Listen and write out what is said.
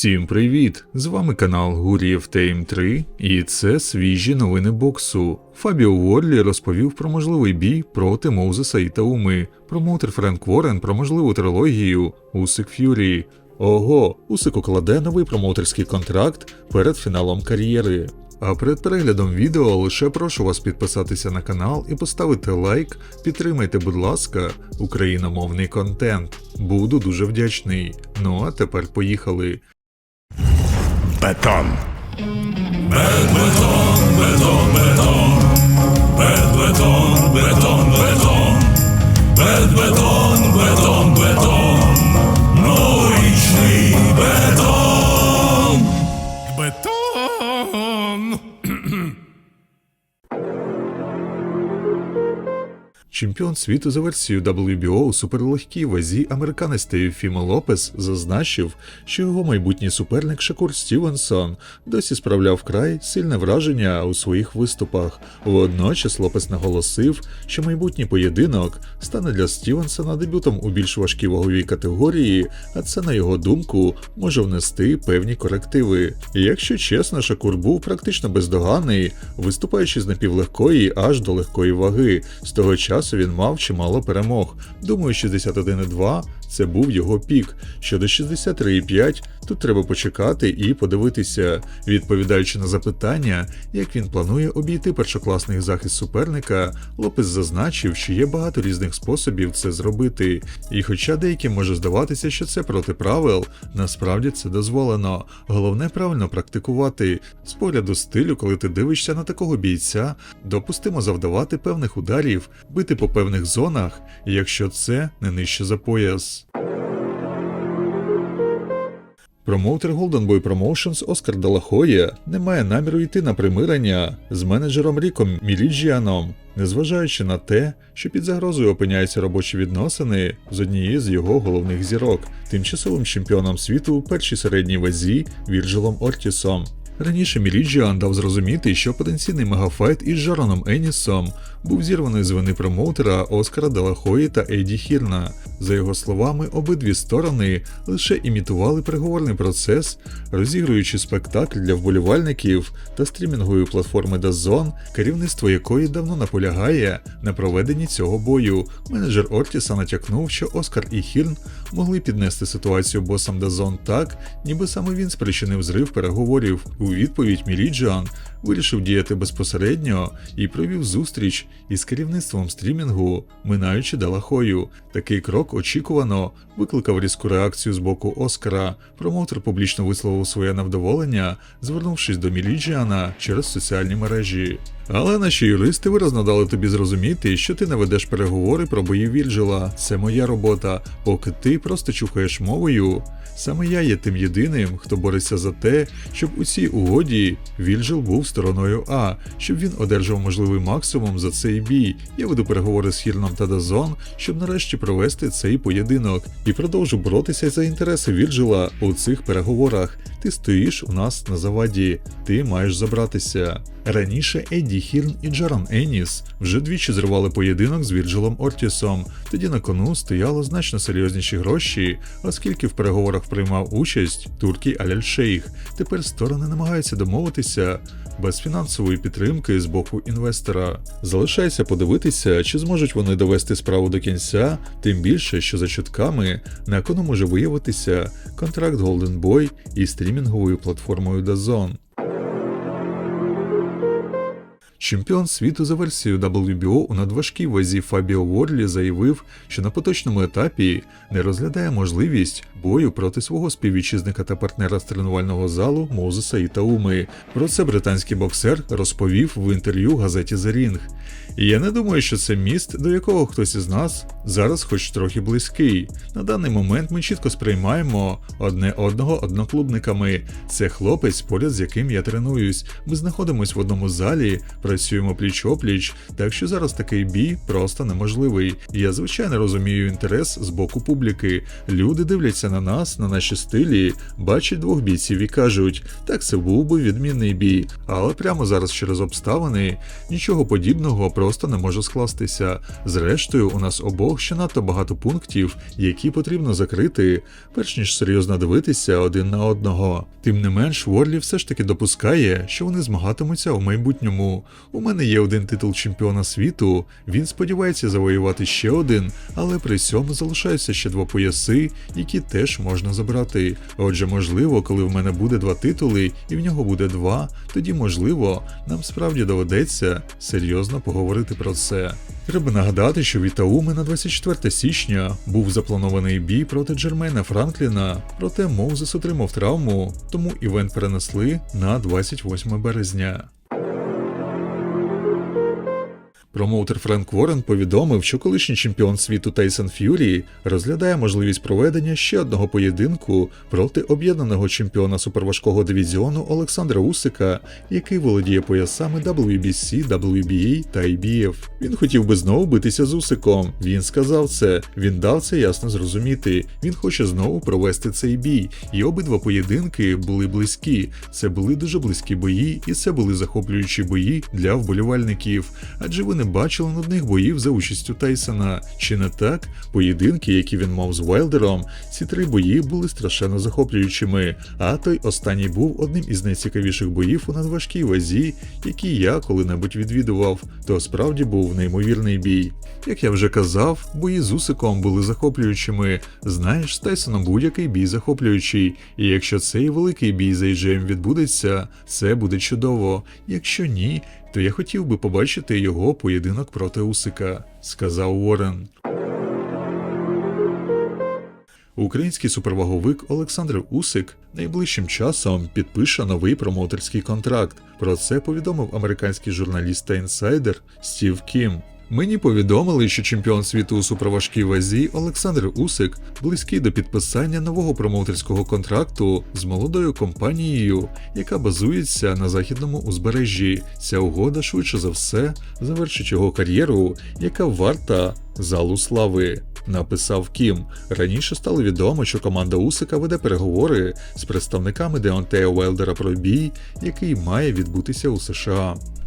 Всім привіт! З вами канал Гурієв Тейм 3 і це свіжі новини боксу. Фабіо Ворлі розповів про можливий бій проти Моузеса і Тауми, промоутер Френк Ворен про можливу трилогію Усик Ф'юрі. Ого, Усик укладе новий промоутерський контракт перед фіналом кар'єри. А перед переглядом відео лише прошу вас підписатися на канал і поставити лайк. Підтримайте, будь ласка, україномовний контент. Буду дуже вдячний. Ну а тепер поїхали. beton. Bedbeton, beton, beton. beton, Bedbeton, beton, beton. beton, Bedbeton, beton, beton. beton. Noisy beton. Beton. Чемпіон світу за версією WBO у суперлегкій вазі американець Теофімо Лопес зазначив, що його майбутній суперник Шакур Стівенсон досі справляв вкрай сильне враження у своїх виступах. Водночас Лопес наголосив, що майбутній поєдинок стане для Стівенсона дебютом у більш важкій ваговій категорії, а це, на його думку, може внести певні корективи. Якщо чесно, Шакур був практично бездоганний, виступаючи з напівлегкої аж до легкої ваги. З того часу він мав чимало перемог. Думаю, 61,2 це був його пік. Щодо 63,5, тут треба почекати і подивитися. Відповідаючи на запитання, як він планує обійти першокласний захист суперника, Лопес зазначив, що є багато різних способів це зробити. І хоча деяким може здаватися, що це проти правил, насправді це дозволено. Головне правильно практикувати. З погляду стилю, коли ти дивишся на такого бійця, допустимо завдавати певних ударів, бити по певних зонах, якщо це не нижче за пояс. Промоутер Golden Boy Promotions Оскар Далахоя не має наміру йти на примирення з менеджером Ріком Міліджіаном, незважаючи на те, що під загрозою опиняються робочі відносини з однією з його головних зірок, тимчасовим чемпіоном світу у першій середній вазі Вірджилом Ортісом. Раніше Міліджіан дав зрозуміти, що потенційний мегафайт із Жароном Енісом був зірваний з вини промоутера Оскара Делахої та Еді Хірна. За його словами, обидві сторони лише імітували переговорний процес, розігруючи спектакль для вболівальників та стрімінгової платформи DAZN, керівництво якої давно наполягає на проведенні цього бою. Менеджер Ортіса натякнув, що Оскар і Хірн могли піднести ситуацію босам Дазон так, ніби саме він спричинив зрив переговорів. У відповідь Міліджіан вирішив діяти безпосередньо і провів зустріч із керівництвом стрімінгу, минаючи Далахою. Такий крок очікувано викликав різку реакцію з боку Оскара. Промоутер публічно висловив своє невдоволення, звернувшись до Міліджіана через соціальні мережі. Але наші юристи виразно дали тобі зрозуміти, що ти не ведеш переговори про бої Вірджила. Це моя робота, поки ти просто чухаєш мовою. Саме я є тим єдиним, хто бореться за те, щоб у цій угоді Вільджил був стороною А, щоб він одержав можливий максимум за цей бій. Я веду переговори з Хірном та Дазон, щоб нарешті провести цей поєдинок, і продовжу боротися за інтереси Вірджила у цих переговорах. Ти стоїш у нас на заваді, ти маєш забратися. Раніше Едді Хірн і Джаран Еніс вже двічі зривали поєдинок з Вірджилом Ортісом. Тоді на кону стояло значно серйозніші гроші, оскільки в переговорах приймав участь туркій Аляль-Шейх. Тепер сторони намагаються домовитися без фінансової підтримки з боку інвестора. Залишається подивитися, чи зможуть вони довести справу до кінця, тим більше, що за чутками на кону може виявитися контракт Golden Boy із стрімінговою платформою DAZN. Чемпіон світу за версією WBO у надважкій вазі Фабіо Ворлі заявив, що на поточному етапі не розглядає можливість бою проти свого співвітчизника та партнера з тренувального залу Мозеса Ітауми. Про це британський боксер розповів в інтерв'ю газеті The Ring. І я не думаю, що це міст, до якого хтось із нас зараз хоч трохи близький. На даний момент ми чітко сприймаємо одне одного одноклубниками. Це хлопець, поряд з яким я тренуюсь. Ми знаходимося в одному залі, працюємо пліч-опліч, так що зараз такий бій просто неможливий. Я звичайно розумію інтерес з боку публіки. Люди дивляться на нас, на наші стилі, бачать двох бійців і кажуть, так це був би відмінний бій. Але прямо зараз через обставини нічого подібного просто не може скластися. Зрештою, у нас обох ще надто багато пунктів, які потрібно закрити, перш ніж серйозно дивитися один на одного. Тим не менш, Ворлі все ж таки допускає, що вони змагатимуться у майбутньому. У мене є один титул чемпіона світу, він сподівається завоювати ще один, але при цьому залишаються ще два пояси, які теж можна забрати. Отже, можливо, коли в мене буде два титули і в нього буде два, тоді можливо, нам справді доведеться серйозно поговорити про це. Треба нагадати, що в Ітауми на 24 січня був запланований бій проти Джермейна Франкліна, проте Моузес отримав травму, тому івент перенесли на 28 березня. Промоутер Френк Ворен повідомив, що колишній чемпіон світу Тайсон Ф'юрі розглядає можливість проведення ще одного поєдинку проти об'єднаного чемпіона суперважкого дивізіону Олександра Усика, який володіє поясами WBC, WBA та IBF. Він хотів би знову битися з Усиком. Він сказав це, він дав це ясно зрозуміти. Він хоче знову провести цей бій. І обидва поєдинки були близькі. Це були дуже близькі бої, і це були захоплюючі бої для вболівальників. Адже ви не бачили нудних боїв за участю Тайсона. Чи не так? Поєдинки, які він мав з Вайлдером, ці три бої були страшенно захоплюючими. А той останній був одним із найцікавіших боїв у надважкій вазі, які я коли-небудь відвідував. То справді був неймовірний бій. Як я вже казав, бої з Усиком були захоплюючими. Знаєш, з Тайсоном будь-який бій захоплюючий. І якщо цей великий бій з AJ відбудеться, це буде чудово. Якщо ні, то я хотів би побачити його поєдинок проти Усика, сказав Уоррен. Український суперваговик Олександр Усик найближчим часом підпише новий промоутерський контракт. Про це повідомив американський журналіст та інсайдер Стів Кім. Мені повідомили, що чемпіон світу у суперважкій вазі Олександр Усик близький до підписання нового промоутерського контракту з молодою компанією, яка базується на західному узбережжі. Ця угода швидше за все завершить його кар'єру, яка варта залу слави. Написав Кім. Раніше стало відомо, що команда Усика веде переговори з представниками Деонтея Уелдера про бій, який має відбутися у США.